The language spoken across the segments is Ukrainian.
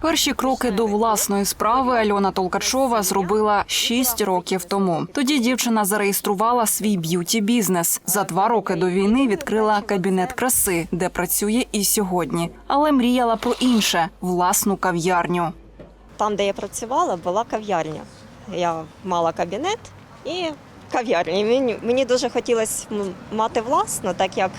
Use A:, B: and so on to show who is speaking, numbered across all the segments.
A: Перші кроки до власної справи Альона Толкачова зробила шість років тому. Тоді дівчина зареєструвала свій б'юті бізнес. За два роки до війни відкрила кабінет краси, де працює і сьогодні. Але мріяла про інше власну кав'ярню.
B: Там, де я працювала, була кав'ярня. Я мала кабінет і мені, мені дуже хотілося мати власну, так як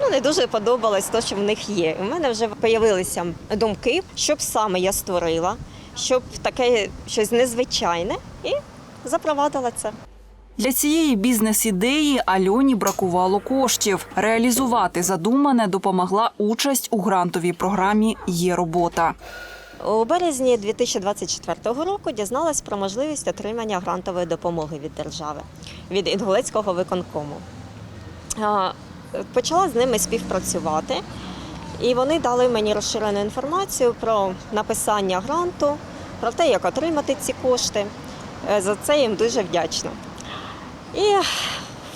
B: ну, не дуже подобалось те, що в них є. У мене вже з'явилися думки, щоб саме я створила, щоб таке щось незвичайне, і запровадила це.
A: Для цієї бізнес-ідеї Альоні бракувало коштів. Реалізувати задумане допомогла участь у грантовій програмі Є робота.
B: У березні 2024 року дізналась про можливість отримання грантової допомоги від держави від Інгулецького виконкому. Почала з ними співпрацювати, і вони дали мені розширену інформацію про написання гранту, про те, як отримати ці кошти. Е, За це їм дуже вдячна. І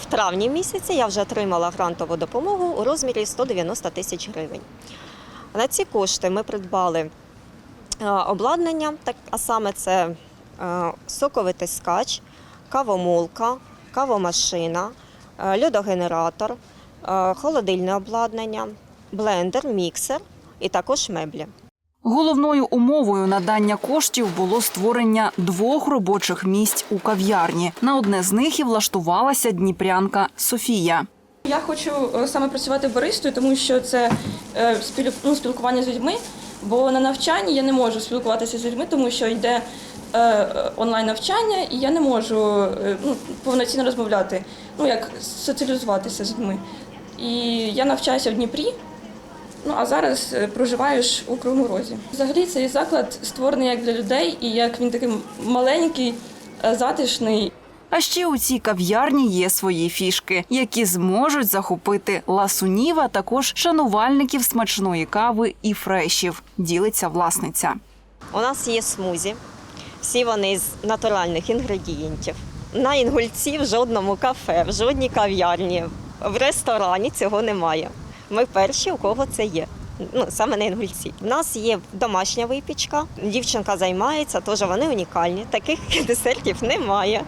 B: в травні місяці я вже отримала грантову допомогу у розмірі 190 тисяч гривень. На ці кошти ми придбали е, обладнання, а саме це е, соковитискач, кавомолка, кавомашина, льодогенератор, холодильне обладнання, блендер, міксер і також меблі.
A: Головною умовою надання коштів було створення двох робочих місць у кав'ярні. На одне з них і влаштувалася дніпрянка Софія.
C: Я хочу е, саме працювати баристою, тому що це е, ну, спілкування з людьми. Бо на навчанні я не можу спілкуватися з людьми, тому що йде е, онлайн навчання, і я не можу е, ну, повноцінно розмовляти, ну як соціалізуватися з людьми. І я навчаюся в Дніпрі. Ну а зараз е, проживаєш у Кривому Розі. Взагалі цей заклад створений як для людей, і як він такий маленький, е, затишний.
A: А ще у цій кав'ярні є свої фішки, які зможуть захопити ласунів, а також шанувальників смачної кави і фрешів. Ділиться власниця.
B: У нас є смузі, всі вони з натуральних інгредієнтів. На інгульці в жодному кафе, в жодній кав'ярні, в ресторані цього немає. Ми перші, у кого це є. Ну, саме на інгульці. У нас є домашня випічка, дівчинка займається, теж вони унікальні. Таких десертів немає.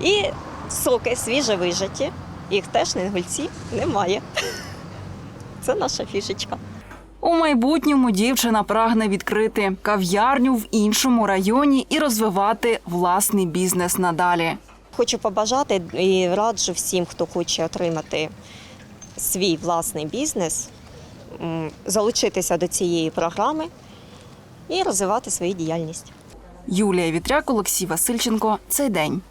B: І соки свіже вижаті, їх теж на інгульці немає. Це наша фішечка.
A: У майбутньому дівчина прагне відкрити кав'ярню в іншому районі і розвивати власний бізнес надалі.
B: Хочу побажати і раджу всім, хто хоче отримати свій власний бізнес, залучитися до цієї програми і розвивати свою діяльність.
A: Юлія Вітряк, Олексій Васильченко. Цей день.